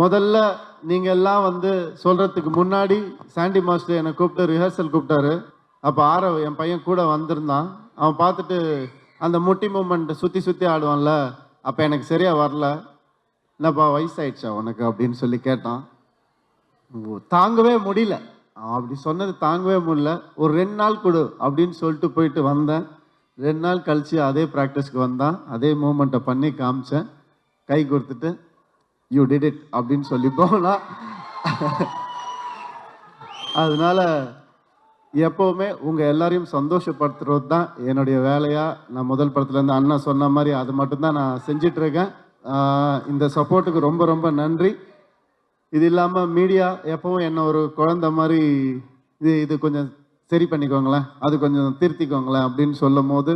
முதல்ல நீங்கள் எல்லாம் வந்து சொல்கிறதுக்கு முன்னாடி சாண்டி மாஸ்டர் என்னை கூப்பிட்டு ரிஹர்சல் கூப்பிட்டாரு. அப்போ ஆரவ் என் பையன் கூட வந்திருந்தான். அவன் பார்த்துட்டு அந்த முட்டி மூமெண்ட் சுற்றி சுற்றி ஆடுவான்ல அப்போ எனக்கு சரியாக வரல. என்னப்பா வயசாயிடுச்சா உனக்கு அப்படின்னு சொல்லி கேட்டான். தாங்கவே முடியல. அப்படி சொன்னது தாங்கவே முடியல. ஒரு ரெண்டு நாள் கொடு அப்படின்னு சொல்லிட்டு போயிட்டு வந்தேன். ரெண்டு நாள் கழித்து அதே ப்ராக்டிஸ்க்கு வந்தான். அதே மூமெண்ட்டை பண்ணி காமிச்சேன். கை கொடுத்துட்டு யூ டிட் இட் அப்படின்னு சொல்லி போகலாம். அதனால எப்போவுமே உங்கள் எல்லாரையும் சந்தோஷப்படுத்துறது தான் என்னுடைய வேலையாக நான் முதல் படத்துலேருந்து அண்ணன் அண்ணா சொன்ன மாதிரி அது மட்டும்தான் நான் செஞ்சிட்ருக்கேன். இந்த சப்போர்ட்டுக்கு ரொம்ப ரொம்ப நன்றி. இது இல்லாமல் மீடியா எப்பவும் என்ன ஒரு குழந்தை மாதிரி இது இது கொஞ்சம் சரி பண்ணிக்கோங்களேன். அது கொஞ்சம் திருத்திக்கோங்களேன் அப்படின்னு சொல்லும் போது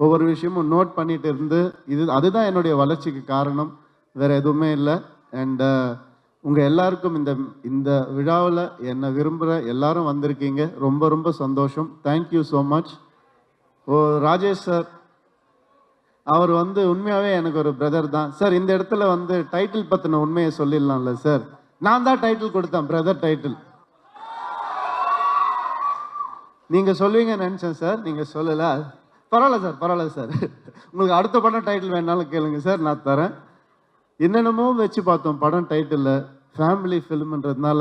ஒவ்வொரு விஷயமும் நோட் பண்ணிட்டு இருந்து இது அதுதான் என்னுடைய வளர்ச்சிக்கு காரணம். வேறு எதுவுமே இல்லை. அண்ட் uh, உங்கள் எல்லாருக்கும் இந்த இந்த விழாவில் என்னை விரும்புகிற எல்லாரும் வந்திருக்கீங்க. ரொம்ப ரொம்ப சந்தோஷம். தேங்க்யூ ஸோ மச் ஓ ராஜேஷ் சார் அவர் வந்து உண்மையாகவே எனக்கு ஒரு பிரதர் தான். சார் இந்த இடத்துல வந்து டைட்டில் பற்றின உண்மையை சொல்லிடலாம்ல சார் நான் தான் டைட்டில் கொடுத்தேன் பிரதர் டைட்டில் நீங்கள் சொல்லுவீங்கன்னு நினச்சேன் சார் நீங்கள் சொல்லலை. பரவாயில்ல சார் பரவாயில்ல சார் உங்களுக்கு அடுத்த படம் டைட்டில் வேணாலும் கேளுங்க சார் நான் தரேன். என்னென்னமோ வச்சு பார்த்தோம். படம் டைட்டிலில் ஃபேமிலி ஃபிலிம்ன்றதுனால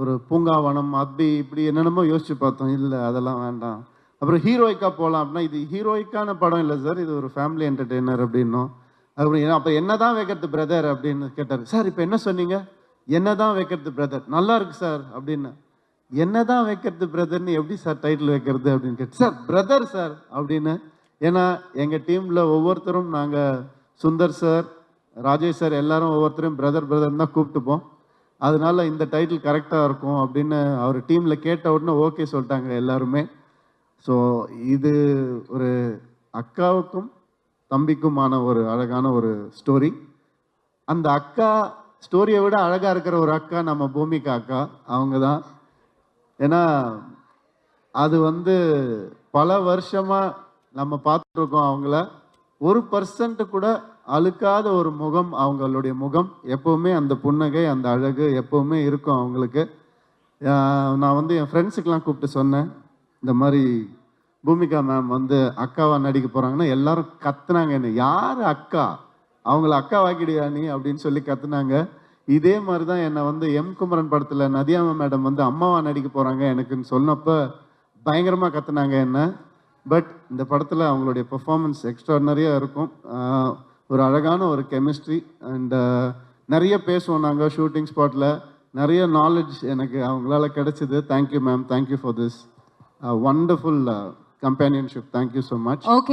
ஒரு பூங்காவனம் அப்படி இப்படி என்னென்னமோ யோசிச்சு பார்த்தோம். இல்லை அதெல்லாம் வேண்டாம். அப்புறம் ஹீரோயிக்காக போகலாம் அப்படின்னா இது ஹீரோயிக்கான படம் இல்லை சார் இது ஒரு ஃபேமிலி என்டர்டெய்னர் அப்படின்னும். அப்படி அப்போ என்ன தான் வைக்கிறது பிரதர் அப்படின்னு கேட்டார். சார் இப்போ என்ன சொன்னீங்க? என்ன தான் வைக்கிறது பிரதர் நல்லா இருக்கு சார் அப்படின்னு. என்னதான் வைக்கிறது பிரதர்னு எப்படி சார் டைட்டில் வைக்கிறது? அப்படின்னு கேட்டு சார் பிரதர் சார் அப்படின்னு. ஏன்னா எங்கள் டீமில் ஒவ்வொருத்தரும் நாங்கள் சுந்தர் சார் ராஜேஷ் சார் எல்லாரும் ஒவ்வொருத்தரும் பிரதர் பிரதர் தான் கூப்பிட்டுப்போம். அதனால இந்த டைட்டில் கரெக்டாக இருக்கும் அப்படின்னு அவர் டீமில் கேட்ட உடனே ஓகே சொல்லிட்டாங்க எல்லாருமே. ஸோ இது ஒரு அக்காவுக்கும் தம்பிக்குமான ஒரு அழகான ஒரு ஸ்டோரி அந்த அக்கா ஸ்டோரியை விட அழகாக இருக்கிற ஒரு அக்கா நம்ம பூமிகா அக்கா அவங்க தான் ஏன்னா அது வந்து பல வருஷமாக நம்ம பார்த்துருக்கோம் அவங்கள. ஒரு பர்சன்ட் கூட அழுக்காத ஒரு முகம் அவங்களுடைய முகம் எப்பவுமே அந்த புன்னகை அந்த அழகு எப்பவுமே இருக்கும் அவங்களுக்கு. நான் வந்து என் ஃப்ரெண்ட்ஸுக்கெலாம் கூப்பிட்டு சொன்னேன். இந்த மாதிரி பூமிகா மேம் வந்து அக்காவாக நடிக்க போகிறாங்கன்னா எல்லாரும் கத்துனாங்க என்ன. யார் அக்கா? அவங்கள அக்கா வாக்கிடுயா நீ? அப்படின்னு சொல்லி கத்துனாங்க. இதே மாதிரி தான் என்னை வந்து எம் குமரன் படத்தில் நதியாம மேடம் வந்து அம்மாவா நடிக்க போகிறாங்க எனக்குன்னு சொன்னப்போ பயங்கரமாக கத்துனாங்க என்ன. பட் இந்த படத்தில் அவங்களுடைய பெர்ஃபார்மன்ஸ் எக்ஸ்ட்ராடனரியா இருக்கும். ஒரு அழகான ஒரு கெமிஸ்ட்ரி அண்ட் நிறைய பேசுவோம் நாங்கள் ஷூட்டிங் ஸ்பாட்டில் நிறைய நாலேஜ் எனக்கு அவங்களால கிடைச்சது. Thank you ma'am thank you for this wonderful companionship thank you so much okay